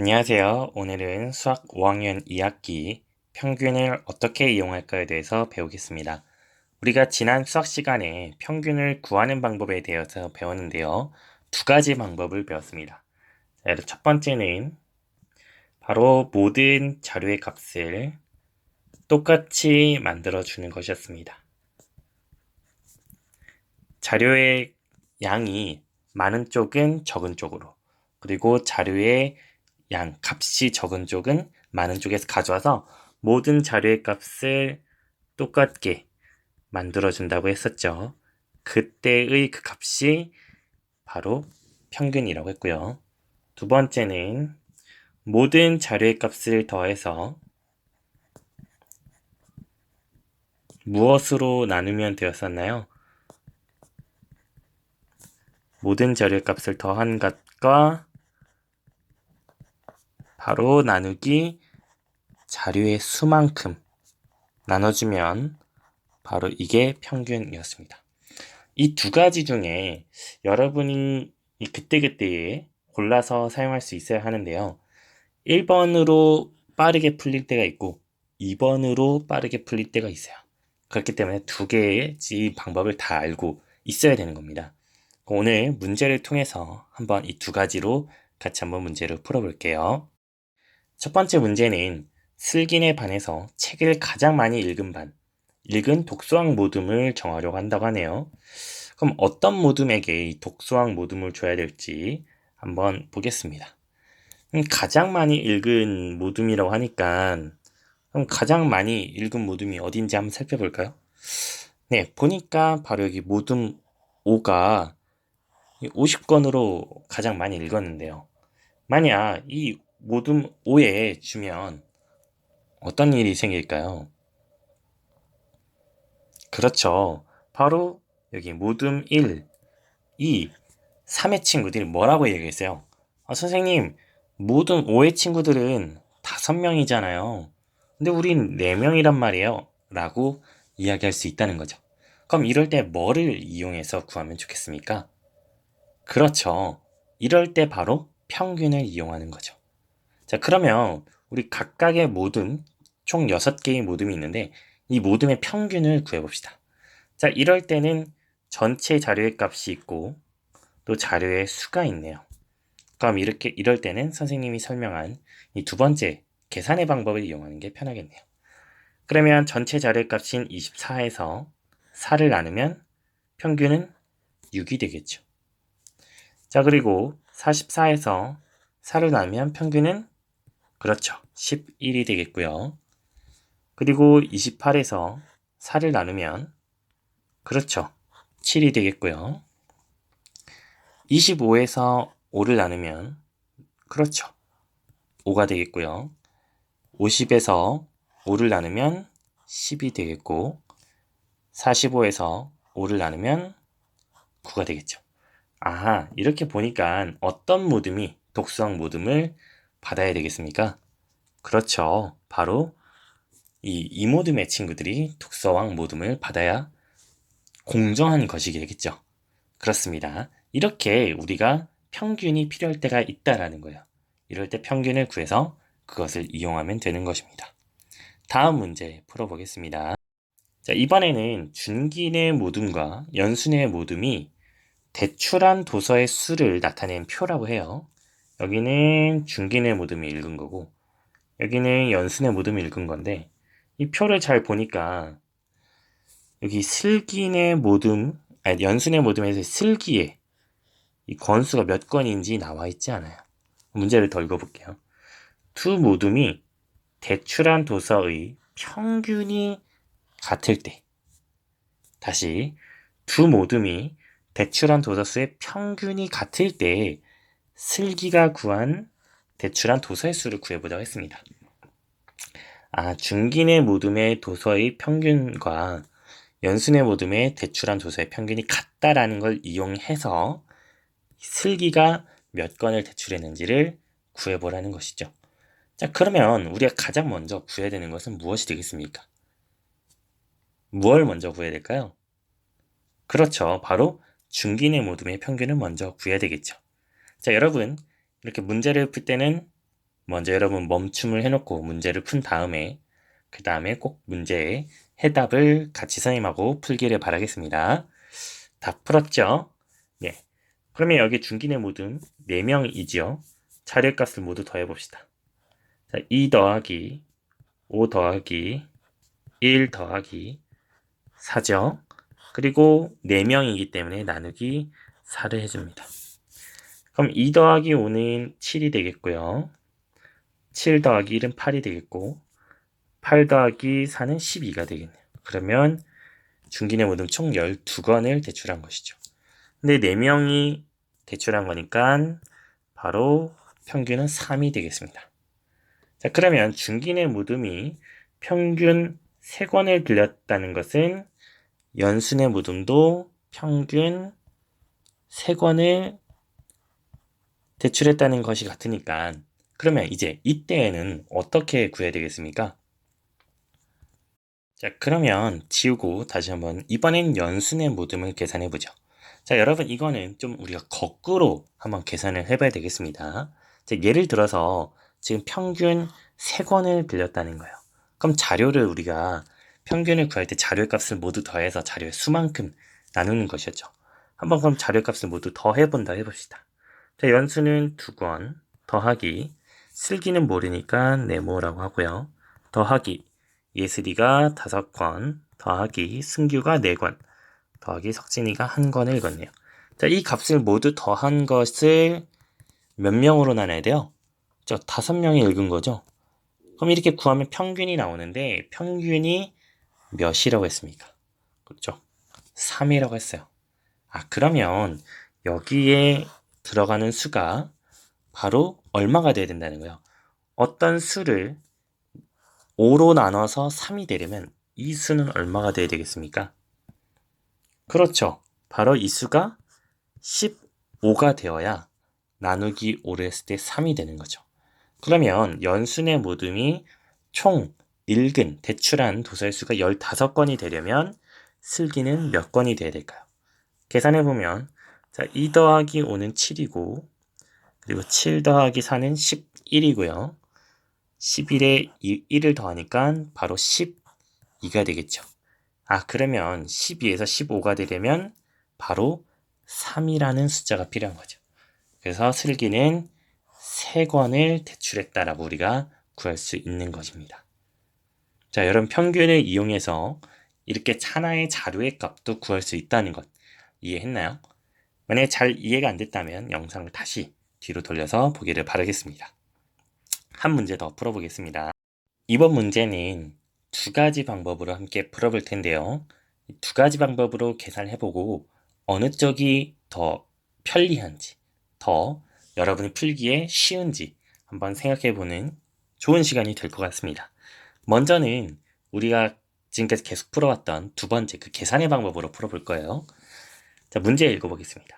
안녕하세요. 오늘은 수학 5학년 2학기 평균을 어떻게 이용할까에 대해서 배우겠습니다. 우리가 지난 수학 시간에 평균을 구하는 방법에 대해서 배웠는데요. 두 가지 방법을 배웠습니다. 첫 번째는 바로 모든 자료의 값을 똑같이 만들어 주는 것이었습니다. 자료의 양이 많은 쪽은 적은 쪽으로 그리고 자료의 양, 값이 적은 쪽은 많은 쪽에서 가져와서 모든 자료의 값을 똑같게 만들어준다고 했었죠. 그때의 그 값이 바로 평균이라고 했고요. 두 번째는 모든 자료의 값을 더해서 무엇으로 나누면 되었었나요? 모든 자료의 값을 더한 것과 바로 나누기 자료의 수만큼 나눠주면 바로 이게 평균이었습니다. 이 두 가지 중에 여러분이 그때그때에 골라서 사용할 수 있어야 하는데요. 1번으로 빠르게 풀릴 때가 있고 2번으로 빠르게 풀릴 때가 있어요. 그렇기 때문에 두 개의 이 방법을 다 알고 있어야 되는 겁니다. 오늘 문제를 통해서 한번 이 두 가지로 같이 한번 문제를 풀어볼게요. 첫 번째 문제는 슬긴에 반해서 책을 가장 많이 읽은 반, 읽은 독서왕 모둠을 정하려고 한다고 하네요. 그럼 어떤 모둠에게 이 독서왕 모둠을 줘야 될지 한번 보겠습니다. 음, 가장 많이 읽은 모둠이라고 하니까 그럼 가장 많이 읽은 모둠이 어딘지 한번 살펴볼까요? 네, 보니까 바로 여기 모둠 5가 50권으로 가장 많이 읽었는데요. 만약 이 모둠 5에 주면 어떤 일이 생길까요? 그렇죠. 바로 여기 모둠 1, 2, 3의 친구들이 뭐라고 얘기했어요? 아, 선생님, 모든 5의 친구들은 5명이잖아요. 근데 우린 4명이란 말이에요. 라고 이야기할 수 있다는 거죠. 그럼 이럴 때 뭐를 이용해서 구하면 좋겠습니까? 그렇죠. 이럴 때 바로 평균을 이용하는 거죠. 자, 그러면 우리 각각의 모둠, 총 6개의 모둠이 있는데 이 모둠의 평균을 구해봅시다. 자, 이럴 때는 전체 자료의 값이 있고 또 자료의 수가 있네요. 그럼 이렇게 이럴 때는 선생님이 설명한 이 두 번째 계산의 방법을 이용하는 게 편하겠네요. 그러면 전체 자료의 값인 24에서 4를 나누면 평균은 6이 되겠죠. 자, 그리고 44에서 4를 나누면 평균은 그렇죠. 11이 되겠고요. 그리고 28에서 4를 나누면 그렇죠. 7이 되겠고요. 25에서 5를 나누면 그렇죠. 5가 되겠고요. 50에서 5를 나누면 10이 되겠고 45에서 5를 나누면 9가 되겠죠. 아, 이렇게 보니까 어떤 모둠이 독성 모둠을 받아야 되겠습니까? 그렇죠. 바로 이 이모듬의 친구들이 독서왕 모둠을 받아야 공정한 것이 되겠죠. 그렇습니다. 이렇게 우리가 평균이 필요할 때가 있다라는 거예요. 이럴 때 평균을 구해서 그것을 이용하면 되는 것입니다. 다음 문제 풀어보겠습니다. 자, 이번에는 준기의 모둠과 연순의 모둠이 대출한 도서의 수를 나타낸 표라고 해요. 여기는 중긴의 모둠이 읽은 거고 여기는 연순의 모둠이 읽은 건데 이 표를 잘 보니까 여기 슬긴의 모둠 아니 연순의 모둠에서 슬기의 이 건수가 몇 건인지 나와 있지 않아요. 문제를 더 읽어볼게요. 두 모둠이 대출한 도서의 평균이 같을 때 다시 두 모둠이 대출한 도서 수의 평균이 같을 때 슬기가 구한 대출한 도서의 수를 구해보자고 했습니다. 아, 중긴의 모둠의 도서의 평균과 연순의 모둠의 대출한 도서의 평균이 같다라는 걸 이용해서 슬기가 몇 건을 대출했는지를 구해보라는 것이죠. 자, 그러면 우리가 가장 먼저 구해야 되는 것은 무엇이 되겠습니까? 무엇을 먼저 구해야 될까요? 그렇죠. 바로 중긴의 모둠의 평균을 먼저 구해야 되겠죠. 자, 여러분, 이렇게 문제를 풀 때는 먼저 여러분 멈춤을 해놓고 문제를 푼 다음에 그 다음에 꼭 문제의 해답을 같이 선생님하고 풀기를 바라겠습니다. 다 풀었죠? 네. 그러면 여기 중기내 모든 4명이지요. 자료값을 모두 더해봅시다. 자, 2 더하기 5 더하기 1 더하기 4죠. 그리고 4명이기 때문에 나누기 4를 해줍니다. 그럼 2 더하기 5는 7이 되겠고요. 7 더하기 1은 8이 되겠고 8 더하기 4는 12가 되겠네요. 그러면 중기내 모듬 총 12권을 대출한 것이죠. 근데 4명이 대출한 거니까 바로 평균은 3이 되겠습니다. 자, 그러면 중기내 무듬이 평균 3권을 빌렸다는 것은 연순의 무듬도 평균 3권을 대출했다는 것이 같으니까 그러면 이제 이때에는 어떻게 구해야 되겠습니까? 자, 그러면 지우고 다시 한번 이번엔 연순의 모듬을 계산해 보죠. 자, 여러분 이거는 좀 우리가 거꾸로 한번 계산을 해봐야 되겠습니다. 자, 예를 들어서 지금 평균 3권을 빌렸다는 거예요. 그럼 자료를 우리가 평균을 구할 때 자료의 값을 모두 더해서 자료의 수만큼 나누는 것이었죠. 한번 그럼 자료의 값을 모두 더해본다 해봅시다. 자, 연수는 2권 더하기 슬기는 모르니까 네모라고 하고요. 더하기 예슬이가 5권 더하기 승규가 4권 더하기 석진이가 한 권을 읽었네요. 자, 이 값을 모두 더한 것을 몇 명으로 나눠야 돼요? 저 다섯 명이 읽은 거죠? 그럼 이렇게 구하면 평균이 나오는데 평균이 몇이라고 했습니까? 그렇죠? 3이라고 했어요. 아, 그러면 여기에 들어가는 수가 바로 얼마가 돼야 된다는 거예요. 어떤 수를 5로 나눠서 3이 되려면 이 수는 얼마가 돼야 되겠습니까? 그렇죠. 바로 이 수가 15가 되어야 나누기 5를 했을 때 3이 되는 거죠. 그러면 연순의 모듬이 총 읽은, 대출한 도서의 수가 15건이 되려면 슬기는 몇 건이 돼야 될까요? 계산해 보면 자, 2 더하기 5는 7이고 그리고 7 더하기 4는 11이고요. 11에 1을 더하니까 바로 12가 되겠죠. 아, 그러면 12에서 15가 되려면 바로 3이라는 숫자가 필요한 거죠. 그래서 슬기는 3권을 대출했다라고 우리가 구할 수 있는 것입니다. 자, 여러분 평균을 이용해서 이렇게 하나의 자료의 값도 구할 수 있다는 것 이해했나요? 만약에 잘 이해가 안 됐다면 영상을 다시 뒤로 돌려서 보기를 바라겠습니다. 한 문제 더 풀어보겠습니다. 이번 문제는 두 가지 방법으로 함께 풀어볼 텐데요. 두 가지 방법으로 계산해보고 어느 쪽이 더 편리한지, 더 여러분이 풀기에 쉬운지 한번 생각해보는 좋은 시간이 될 것 같습니다. 먼저는 우리가 지금까지 계속 풀어왔던 두 번째 그 계산의 방법으로 풀어볼 거예요. 자, 문제 읽어보겠습니다.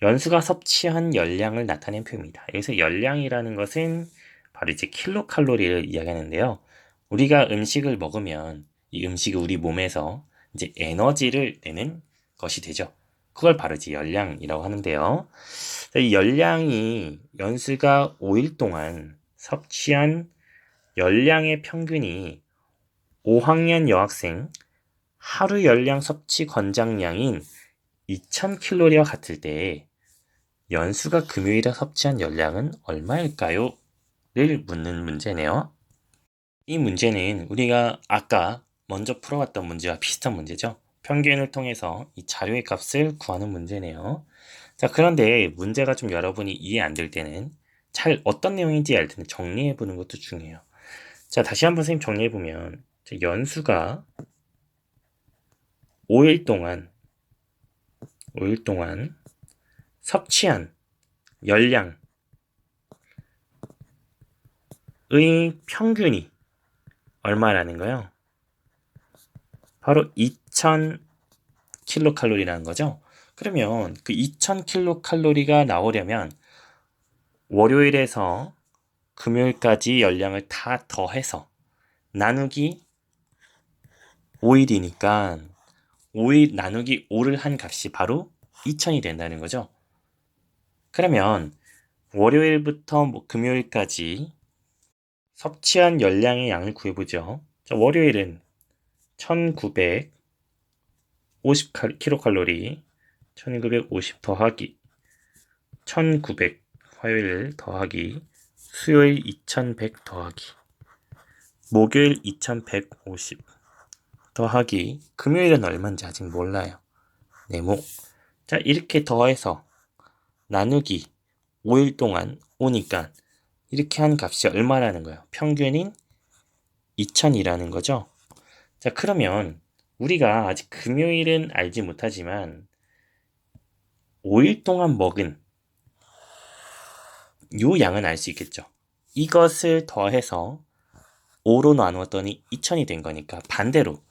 연수가 섭취한 열량을 나타낸 표입니다. 여기서 열량이라는 것은 바로 이제 킬로칼로리를 이야기하는데요. 우리가 음식을 먹으면 이 음식이 우리 몸에서 이제 에너지를 내는 것이 되죠. 그걸 바로 이제 열량이라고 하는데요. 이 열량이 연수가 5일 동안 섭취한 열량의 평균이 5학년 여학생 하루 열량 섭취 권장량인 2000킬로리와 같을 때 연수가 금요일에 섭취한 열량은 얼마일까요? 를 묻는 문제네요. 이 문제는 우리가 아까 먼저 풀어왔던 문제와 비슷한 문제죠. 평균을 통해서 이 자료의 값을 구하는 문제네요. 자, 그런데 문제가 좀 여러분이 이해 안 될 때는 잘 어떤 내용인지 알 때는 정리해 보는 것도 중요해요. 자, 다시 한번 선생님 정리해 보면 연수가 5일 동안 5일 동안 섭취한 열량의 평균이 얼마라는 거요? 바로 2000 킬로칼로리라는 거죠. 그러면 그 2000 킬로칼로리가 나오려면 월요일에서 금요일까지 열량을 다 더해서 나누기 5일이니까 5일 나누기 5를 한 값이 바로 2000이 된다는 거죠. 그러면 월요일부터 뭐 금요일까지 섭취한 열량의 양을 구해보죠. 자, 월요일은 1950kcal, 1950 더하기 1900 화요일 더하기 수요일 2100 더하기 목요일 2150 더하기 금요일은 얼마인지 아직 몰라요. 네모. 자, 이렇게 더해서 나누기 5일 동안 오니까 이렇게 한 값이 얼마라는 거예요? 평균인 2000이라는 거죠. 자, 그러면 우리가 아직 금요일은 알지 못하지만 5일 동안 먹은 요 양은 알 수 있겠죠. 이것을 더해서 5로 나누었더니 2000이 된 거니까 반대로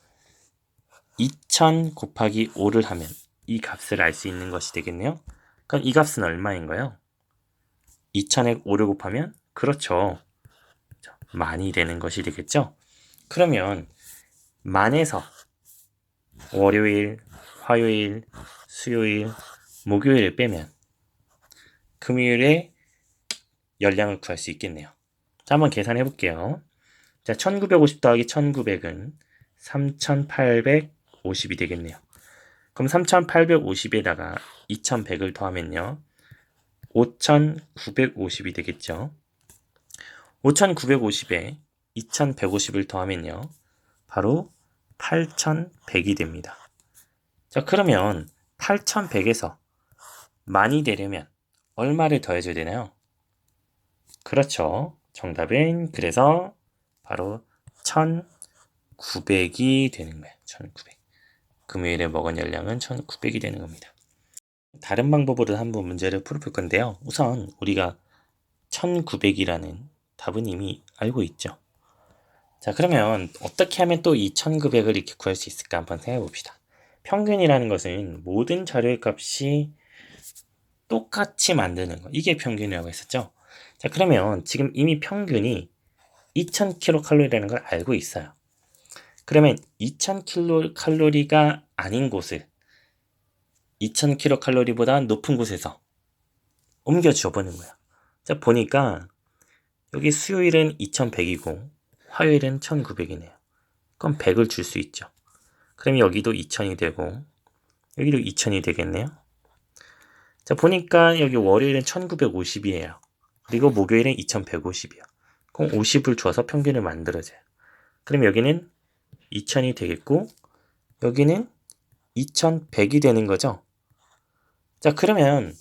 2000 곱하기 5를 하면 이 값을 알 수 있는 것이 되겠네요. 그럼 이 값은 얼마인가요? 2000에 5를 곱하면 그렇죠. 만이 되는 것이 되겠죠. 그러면 만에서 월요일, 화요일, 수요일, 목요일을 빼면 금요일에 열량을 구할 수 있겠네요. 자, 한번 계산해 볼게요. 자, 1950 더하기 1900은 3850이 되겠네요. 그럼 3850에다가 2100을 더하면요. 5950이 되겠죠. 5950에 2150을 더하면요. 바로 8100이 됩니다. 자, 그러면 8100에서 만이 되려면 얼마를 더해줘야 되나요? 그렇죠. 정답은 그래서 바로 1900이 되는 거예요. 1900. 금요일에 먹은 열량은 1900이 되는 겁니다. 다른 방법으로 한번 문제를 풀어볼 건데요. 우선 우리가 1900이라는 답은 이미 알고 있죠. 자, 그러면 어떻게 하면 또이 1900을 이렇게 구할 수 있을까 한번 생각해 봅시다. 평균이라는 것은 모든 자료의 값이 똑같이 만드는 거. 이게 평균이라고 했었죠. 자, 그러면 지금 이미 평균이 2000kcal라는 걸 알고 있어요. 그러면 2000kcal가 아닌 곳을 2000kcal보다 높은 곳에서 옮겨 줘보는 거야. 자, 보니까 여기 수요일은 2100이고 화요일은 1900이네요. 그럼 100을 줄 수 있죠. 그럼 여기도 2000이 되고 여기도 2000이 되겠네요. 자, 보니까 여기 월요일은 1950이에요. 그리고 목요일은 2150이요. 그럼 50을 줘서 평균을 만들어줘요. 그럼 여기는 2000이 되겠고 여기는 2100이 되는 거죠. 자, 그러면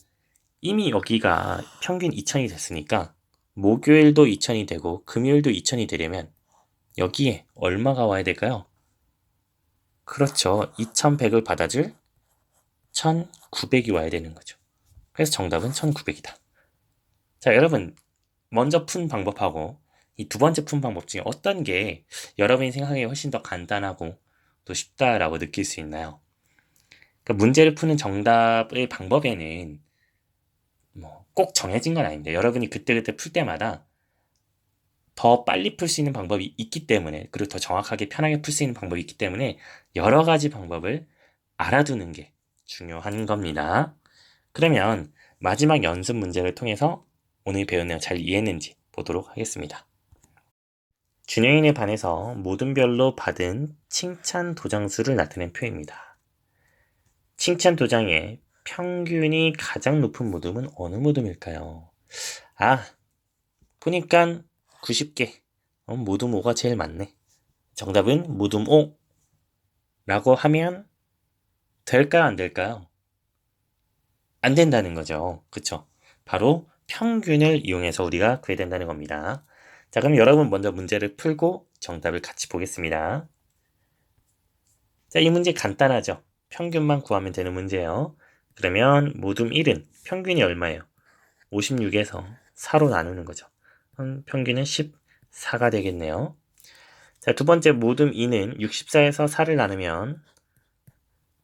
이미 여기가 평균 2000이 됐으니까 목요일도 2000이 되고 금요일도 2000이 되려면 여기에 얼마가 와야 될까요? 그렇죠. 2100을 받아줄 1900이 와야 되는 거죠. 그래서 정답은 1900이다. 자, 여러분 먼저 푼 방법하고 이 두 번째 푼 방법 중에 어떤 게 여러분이 생각하기에 훨씬 더 간단하고 또 쉽다라고 느낄 수 있나요? 그러니까 문제를 푸는 정답의 방법에는 뭐 꼭 정해진 건 아닌데 여러분이 그때그때 풀 때마다 더 빨리 풀 수 있는 방법이 있기 때문에 그리고 더 정확하게 편하게 풀 수 있는 방법이 있기 때문에 여러 가지 방법을 알아두는 게 중요한 겁니다. 그러면 마지막 연습 문제를 통해서 오늘 배운 내용 잘 이해했는지 보도록 하겠습니다. 준영인에 반해서 모든 별로 받은 칭찬 도장수를 나타낸 표입니다. 칭찬 도장의 평균이 가장 높은 모둠은 어느 모둠일까요? 아, 보니까 90개. 어, 모둠 5가 제일 많네. 정답은 모둠 5. 라고 하면 될까요? 안 될까요? 안 된다는 거죠. 그쵸? 바로 평균을 이용해서 우리가 구해야 된다는 겁니다. 자, 그럼 여러분 먼저 문제를 풀고 정답을 같이 보겠습니다. 자, 이 문제 간단하죠? 평균만 구하면 되는 문제예요. 그러면 모둠 1은 평균이 얼마예요? 56에서 4로 나누는 거죠. 평균은 14가 되겠네요. 자, 두 번째 모둠 2는 64에서 4를 나누면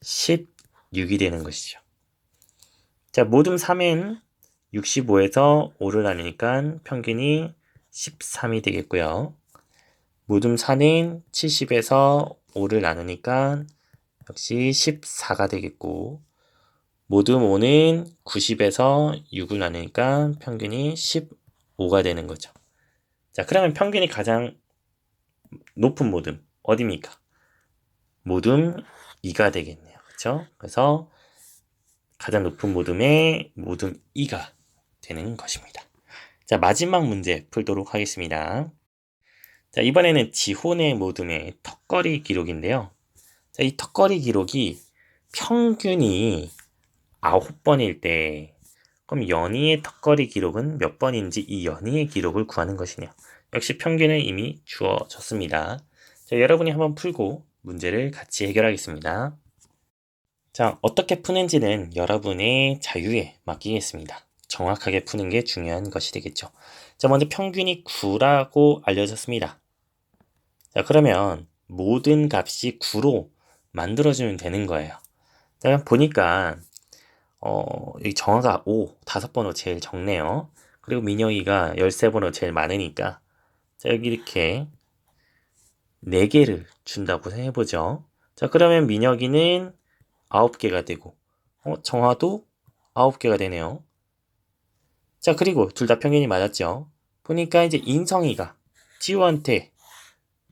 16이 되는 것이죠. 자, 모둠 3은 65에서 5를 나누니까 평균이 13이 되겠고요. 모둠 4는 70에서 5를 나누니까 역시 14가 되겠고 모둠 5는 90에서 6을 나누니까 평균이 15가 되는 거죠. 자, 그러면 평균이 가장 높은 모듬 어디입니까? 모듬 2가 되겠네요. 그렇죠? 그래서 가장 높은 모듬의 모듬 2가 되는 것입니다. 자, 마지막 문제 풀도록 하겠습니다. 자, 이번에는 지혼의 모듬의 턱걸이 기록인데요. 자, 이 턱걸이 기록이 평균이 9번일 때 그럼 연희의 턱걸이 기록은 몇 번인지 이 연희의 기록을 구하는 것이냐. 역시 평균은 이미 주어졌습니다. 자, 여러분이 한번 풀고 문제를 같이 해결하겠습니다. 자, 어떻게 푸는지는 여러분의 자유에 맡기겠습니다. 정확하게 푸는 게 중요한 것이 되겠죠. 자, 먼저 평균이 9라고 알려졌습니다. 자, 그러면 모든 값이 9로 만들어주면 되는 거예요. 자, 보니까, 어, 이 정화가 5, 5번호 제일 적네요. 그리고 민영이가 13번호 제일 많으니까, 자, 여기 이렇게 4개를 준다고 해보죠. 자, 그러면 민혁이는 9개가 되고, 어, 정화도 9개가 되네요. 자, 그리고 둘 다 평균이 맞았죠. 보니까 이제 인성이가 지우한테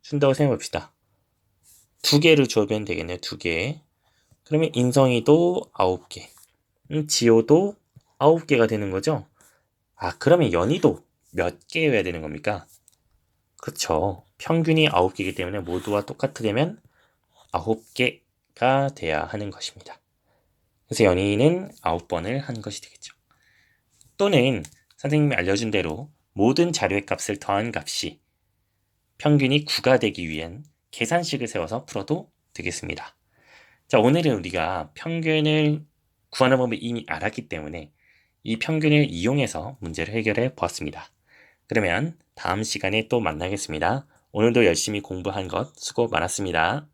준다고 생각해 봅시다. 두 개를 주면 되겠네요. 두 개. 그러면 인성이도 아홉 개. 음, 지호도 아홉 개가 되는 거죠. 아, 그러면 연희도 몇 개여야 되는 겁니까? 그렇죠. 평균이 아홉 개이기 때문에 모두와 똑같게 되면 아홉 개가 돼야 하는 것입니다. 그래서 연희는 아홉 번을 한 것이 되겠죠. 또는 선생님이 알려준 대로 모든 자료의 값을 더한 값이 평균이 9가 되기 위한 계산식을 세워서 풀어도 되겠습니다. 자, 오늘은 우리가 평균을 구하는 법을 이미 알았기 때문에 이 평균을 이용해서 문제를 해결해 보았습니다. 그러면 다음 시간에 또 만나겠습니다. 오늘도 열심히 공부한 것 수고 많았습니다.